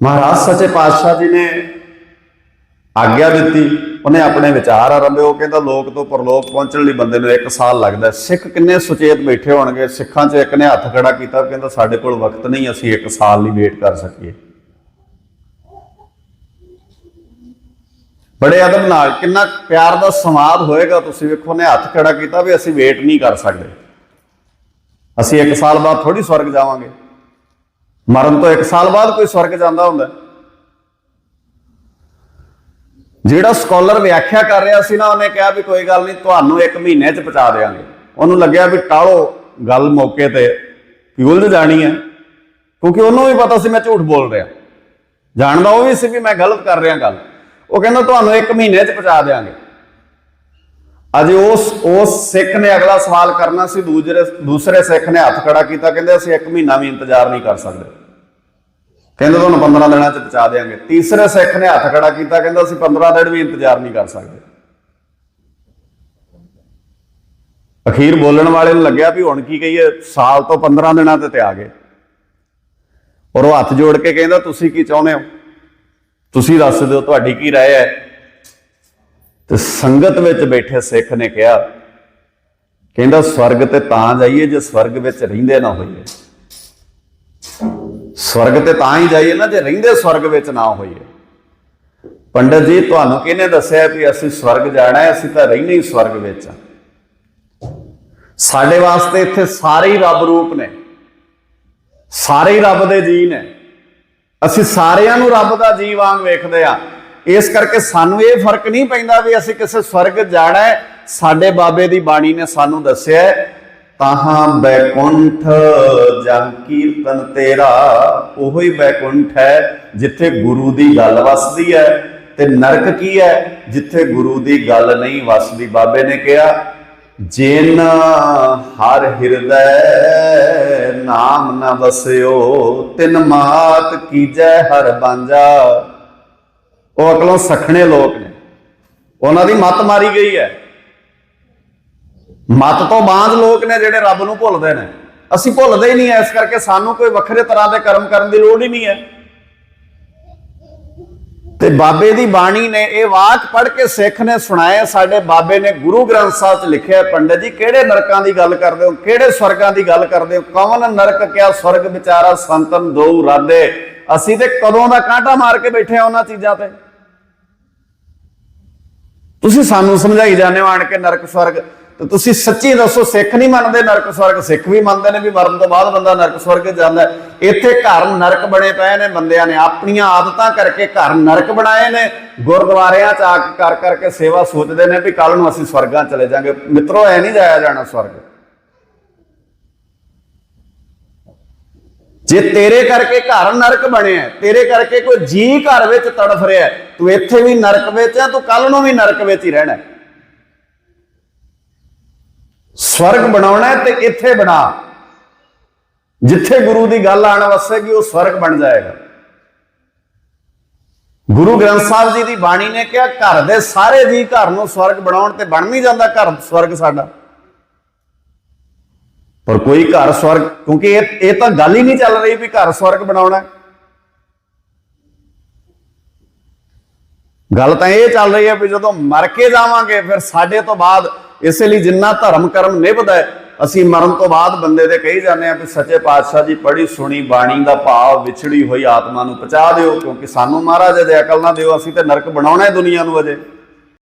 ਮਹਾਰਾਜ ਸੱਚੇ ਪਾਤਸ਼ਾਹ ਜੀ ਨੇ ਆਗਿਆ ਦਿੱਤੀ, ਉਹਨੇ ਆਪਣੇ ਵਿਚਾਰ ਆਰੰਭੇ, ਉਹ ਕਹਿੰਦਾ ਲੋਕ ਤੋਂ ਪਰਲੋਕ ਪਹੁੰਚਣ ਲਈ ਬੰਦੇ ਨੂੰ 1 ਸਾਲ ਲੱਗਦਾ ਸਿੱਖ ਕਿੰਨੇ ਸੁਚੇਤ ਬੈਠੇ ਹੋਣਗੇ, ਸਿੱਖਾਂ 'ਚ ਇੱਕ ਨੇ ਹੱਥ ਖੜਾ ਕੀਤਾ ਕਹਿੰਦਾ ਸਾਡੇ ਕੋਲ ਵਕਤ ਨਹੀਂ, ਅਸੀਂ 1 ਸਾਲ ਲਈ ਵੇਟ ਕਰ ਸਕੀਏ। ਬੜੇ ਅਦਬ ਨਾਲ, ਕਿੰਨਾ ਪਿਆਰ ਦਾ ਸਮਾਦ ਹੋਏਗਾ, ਤੁਸੀਂ ਵੇਖੋ ਨੇ ਹੱਥ ਖੜਾ ਕੀਤਾ ਵੀ ਅਸੀਂ ਵੇਟ ਨਹੀਂ ਕਰ ਸਕਦੇ। ਅਸੀਂ 1 ਸਾਲ ਬਾਅਦ ਥੋੜੀ ਸਵਰਗ ਜਾਵਾਂਗੇ। ਮਰਨ ਤੋਂ 1 ਸਾਲ ਬਾਅਦ ਕੋਈ ਸਵਰਗ ਜਾਂਦਾ ਹੁੰਦਾ ਜਿਹੜਾ ਸਕਾਲਰ ਵਿਆਖਿਆ ਕਰ ਰਿਹਾ ਸੀ ਨਾ, ਉਹਨੇ ਕਿਹਾ ਵੀ ਕੋਈ ਗੱਲ ਨਹੀਂ, ਤੁਹਾਨੂੰ 1 ਮਹੀਨੇ 'ਚ ਪਹੁੰਚਾ ਦੇਵਾਂਗੇ ਉਹਨੂੰ ਲੱਗਿਆ ਵੀ ਟਾਲੋ, ਗੱਲ ਮੌਕੇ ਤੇ ਕਿ ਉਲਝ ਜਾਣੀ ਹੈ। ਕਿਉਂਕਿ ਉਹਨੂੰ ਵੀ ਪਤਾ ਸੀ ਮੈਂ ਝੂਠ ਬੋਲ ਰਿਹਾ। ਜਾਣਦਾ ਉਹ ਵੀ ਸੀ ਵੀ ਮੈਂ ਗਲਤ ਕਰ ਰਿਹਾ ਗੱਲ। ਉਹ ਕਹਿੰਦਾ, ਤੁਹਾਨੂੰ 1 ਮਹੀਨੇ 'ਚ ਪਹੁੰਚਾ ਦੇਵਾਂਗੇ ਅਜੇ ਉਸ ਉਸ ਸਿੱਖ ਨੇ ਅਗਲਾ ਸਵਾਲ ਕਰਨਾ ਸੀ, ਦੂਜਰੇ, ਦੂਸਰੇ ਸਿੱਖ ਨੇ ਹੱਥ ਖੜਾ ਕੀਤਾ। ਕਹਿੰਦੇ, ਅਸੀਂ 1 ਮਹੀਨਾ ਵੀ ਇੰਤਜ਼ਾਰ ਨਹੀਂ ਕਰ ਸਕਦੇ। ਕਹਿੰਦੇ ਤੁਹਾਨੂੰ 15 ਦਿਨਾਂ 'ਚ ਪਹੁੰਚਾ ਦੇਵਾਂਗੇ ਤੀਸਰੇ ਸਿੱਖ ਨੇ ਹੱਥ ਖੜਾ ਕੀਤਾ, ਕਹਿੰਦਾ ਅਸੀਂ 15 ਦਿਨ ਵੀ ਇੰਤਜ਼ਾਰ ਨਹੀਂ ਕਰ ਸਕਦੇ। ਅਖੀਰ ਬੋਲਣ ਵਾਲੇ ਨੂੰ ਲੱਗਿਆ ਵੀ ਹੁਣ ਕੀ ਕਹੀਏ, ਸਾਲ ਤੋਂ 15 ਦਿਨਾਂ ਤੇ ਤੇ ਆ ਗਏ। ਔਰ ਉਹ ਹੱਥ ਜੋੜ ਕੇ ਕਹਿੰਦਾ, ਤੁਸੀਂ ਕੀ ਚਾਹੁੰਦੇ ਹੋ? ਤੁਸੀਂ ਦੱਸ ਦਿਓ ਤੁਹਾਡੀ ਕੀ ਰਾਏ ਹੈ। ਤੇ ਸੰਗਤ ਵਿੱਚ ਬੈਠੇ ਸਿੱਖ ਨੇ ਕਿਹਾ, ਕਹਿੰਦਾ, ਸਵਰਗ ਤੇ ਤਾਂ ਜਾਈਏ ਜੇ ਸਵਰਗ ਵਿੱਚ ਰਹਿੰਦੇ ਨਾ ਹੋਈਏ। ਸਵਰਗ ਤੇ ਤਾਂ ਹੀ ਜਾਈਏ ਨਾ ਜੇ ਰਹਿੰਦੇ ਸਵਰਗ ਵਿੱਚ ਨਾ ਹੋਈਏ। ਪੰਡਤ ਜੀ, ਤੁਹਾਨੂੰ ਕਿਹਨੇ ਦੱਸਿਆ ਵੀ ਅਸੀਂ ਸਵਰਗ ਜਾਣਾ ਹੈ, ਅਸੀਂ ਤਾਂ ਰਹਿੰਦੇ ਹੀ ਸਵਰਗ ਵਿੱਚ ਆ ਸਾਡੇ ਵਾਸਤੇ ਇੱਥੇ ਸਾਰੇ ਹੀ ਰੱਬ ਰੂਪ ਨੇ। ਸਾਰੇ ਹੀ ਰੱਬ ਦੇ ਜੀ ਨੇ। ਅਸੀਂ ਸਾਰਿਆਂ ਨੂੰ ਰੱਬ ਦਾ ਜੀ ਵਾਂਗ ਵੇਖਦੇ ਆ ਇਸ ਕਰਕੇ ਸਾਨੂੰ ਇਹ ਫ਼ਰਕ ਨਹੀਂ ਪੈਂਦਾ ਵੀ ਅਸੀਂ ਕਿਸੇ ਸਵਰਗ ਜਾਣਾ ਹੈ। ਸਾਡੇ ਬਾਬੇ ਦੀ ਬਾਣੀ ਨੇ ਸਾਨੂੰ ਦੱਸਿਆ ਤਾਹਾਂ ਬੈਕੁੰਠ ਜਨ ਕੀਰਤਨ ਤੇਰਾ, ਉਹੋ ਹੀ ਬੈਕੁੰਠ ਹੈ ਜਿੱਥੇ ਗੁਰੂ ਦੀ ਗੱਲ ਵਸਦੀ ਹੈ ਤੇ ਨਰਕ ਕੀ ਹੈ ਜਿੱਥੇ ਗੁਰੂ ਦੀ ਗੱਲ ਨਹੀਂ ਵਸਦੀ। ਬਾਬੇ ਨੇ ਕਿਹਾ, ਜੇਨ ਹਰ ਹਿਰਦੈ ਨਾਮ ਨਾ ਵਸਿਓ, ਤਿਨ ਮਾਤ ਕੀਜੈ ਹਰ ਬਾਂਝਾ। ਉਹ ਅਕਲੋਂ ਸਖਣੇ ਲੋਕ ਨੇ, ਉਹਨਾਂ ਦੀ ਮਤ ਮਾਰੀ ਗਈ ਹੈ। ਮਤ ਤੋਂ ਬਾਂਝ ਲੋਕ ਨੇ ਜਿਹੜੇ ਰੱਬ ਨੂੰ ਭੁੱਲਦੇ ਨੇ। ਅਸੀਂ ਭੁੱਲਦੇ ਹੀ ਨਹੀਂ ਐ ਇਸ ਕਰਕੇ ਸਾਨੂੰ ਕੋਈ ਵੱਖਰੇ ਤਰ੍ਹਾਂ ਦੇ ਕਰਮ ਕਰਨ ਦੀ ਲੋੜ ਹੀ ਨਹੀਂ ਹੈ। ਤੇ ਬਾਬੇ ਦੀ ਬਾਣੀ ਨੇ ਇਹ ਵਾਕ ਪੜ੍ਹ ਕੇ ਸਿੱਖ ਨੇ ਸੁਣਾਏ ਸਾਡੇ ਬਾਬੇ ਨੇ ਗੁਰੂ ਗ੍ਰੰਥ ਸਾਹਿਬ 'ਚ ਲਿਖਿਆ, ਪੰਡਤ ਜੀ, ਕਿਹੜੇ ਨਰਕਾਂ ਦੀ ਗੱਲ ਕਰਦੇ ਹੋ, ਕਿਹੜੇ ਸਵਰਗਾਂ ਦੀ ਗੱਲ ਕਰਦੇ ਹੋ? ਕੌਣ ਨਰਕ ਕਿਆ ਸਵਰਗ ਵਿਚਾਰਾ ਸੰਤਨ ਦੋ ਰਾਦੇ? ਅਸੀਂ ਤੇ ਕਦੋਂ ਦਾ ਕਾਂਟਾ ਮਾਰ ਕੇ ਬੈਠੇ ਆ ਉਹਨਾਂ ਚੀਜ਼ਾਂ ਤੇ। ਤੁਸੀਂ ਸਾਨੂੰ ਸਮਝਾਈ ਜਾਂਦੇ ਹੋ ਆਣ ਕੇ ਨਰਕ ਸਵਰਗ। ਤੇ ਤੁਸੀਂ ਸੱਚੀ ਦੱਸੋ, ਸਿੱਖ ਨਹੀਂ ਮੰਨਦੇ, ਨਰਕ ਸਵਰਗ ਸਿੱਖ ਵੀ ਮੰਨਦੇ ਨੇ ਵੀ ਮਰਨ ਤੋਂ ਬਾਅਦ ਬੰਦਾ ਨਰਕ ਸਵਰਗ ਜਾਂਦਾ ਇੱਥੇ ਘਰ ਨਰਕ ਬਣੇ ਪਏ ਨੇ ਬੰਦਿਆਂ ਨੇ, ਆਪਣੀਆਂ ਆਦਤਾਂ ਕਰਕੇ ਘਰ ਨਰਕ ਬਣਾਏ ਨੇ। ਗੁਰਦੁਆਰਿਆਂ ਚ ਆ ਕੇ ਕਰ ਕਰਕੇ ਸੇਵਾ ਸੋਚਦੇ ਨੇ ਵੀ ਕੱਲ ਨੂੰ ਅਸੀਂ ਸਵਰਗਾਂ ਚਲੇ ਜਾਾਂਗੇ। ਮਿੱਤਰੋ, ਐ ਨਹੀਂ ਜਾਇਆ ਜਾਣਾ ਸਵਰਗ। ਜੇ ਤੇਰੇ ਕਰਕੇ ਘਰ ਨਰਕ ਬਣਿਆ ਤੇਰੇ ਕਰਕੇ ਕੋਈ ਜੀ ਘਰ ਵਿੱਚ ਤੜਫ ਰਿਹਾ ਤੂੰ ਇੱਥੇ ਵੀ ਨਰਕ ਵਿੱਚ ਹੈ ਤੂੰ ਕੱਲ ਨੂੰ ਵੀ ਨਰਕ ਵਿੱਚ ਹੀ ਰਹਿਣਾ ਸਵਰਗ ਬਣਾਉਣਾ ਤੇ ਇੱਥੇ ਬਣਾ। ਜਿੱਥੇ ਗੁਰੂ ਦੀ ਗੱਲ ਆਣ ਵਸੇਗੀ, ਉਹ ਸਵਰਗ ਬਣ ਜਾਏਗਾ। ਗੁਰੂ ਗ੍ਰੰਥ ਸਾਹਿਬ ਜੀ ਦੀ ਬਾਣੀ ਨੇ ਕਿਹਾ, ਘਰ ਦੇ ਸਾਰੇ ਜੀ ਘਰ ਨੂੰ ਸਵਰਗ ਬਣਾਉਣ ਤੇ ਬਣ ਨਹੀਂ ਜਾਂਦਾ ਘਰ ਸਵਰਗ ਸਾਡਾ। ਪਰ ਕੋਈ ਘਰ ਸਵਰਗ, ਕਿਉਂਕਿ ਇਹ ਇਹ ਤਾਂ ਗੱਲ ਹੀ ਨਹੀਂ ਚੱਲ ਰਹੀ ਵੀ ਘਰ ਸਵਰਗ ਬਣਾਉਣਾ ਗੱਲ ਤਾਂ ਇਹ ਚੱਲ ਰਹੀ ਹੈ ਵੀ ਜਦੋਂ ਮਰ ਕੇ ਜਾਵਾਂਗੇ, ਫਿਰ ਸਾਡੇ ਤੋਂ ਬਾਅਦ ਇਸੇ ਲਈ ਜਿੰਨਾ ਧਰਮ ਕਰਮ ਨਿਭਦਾ ਹੈ, ਅਸੀਂ ਮਰਨ ਤੋਂ ਬਾਅਦ ਬੰਦੇ ਦੇ ਕਹੀ ਜਾਂਦੇ ਆ ਵੀ ਸੱਚੇ ਪਾਤਸ਼ਾਹ ਜੀ ਪੜ੍ਹੀ ਸੁਣੀ ਬਾਣੀ ਦਾ ਭਾਵ ਵਿਛੜੀ ਹੋਈ ਆਤਮਾ ਨੂੰ ਪਹੁੰਚਾ ਦਿਓ ਕਿਉਂਕਿ ਸਾਨੂੰ ਮਹਾਰਾਜ ਅਜੇ ਅਕਲ ਨਾ ਦਿਓ ਅਸੀਂ ਤੇ ਨਰਕ ਬਣਾਉਣਾ ਹੈ ਦੁਨੀਆ ਨੂੰ ਅਜੇ।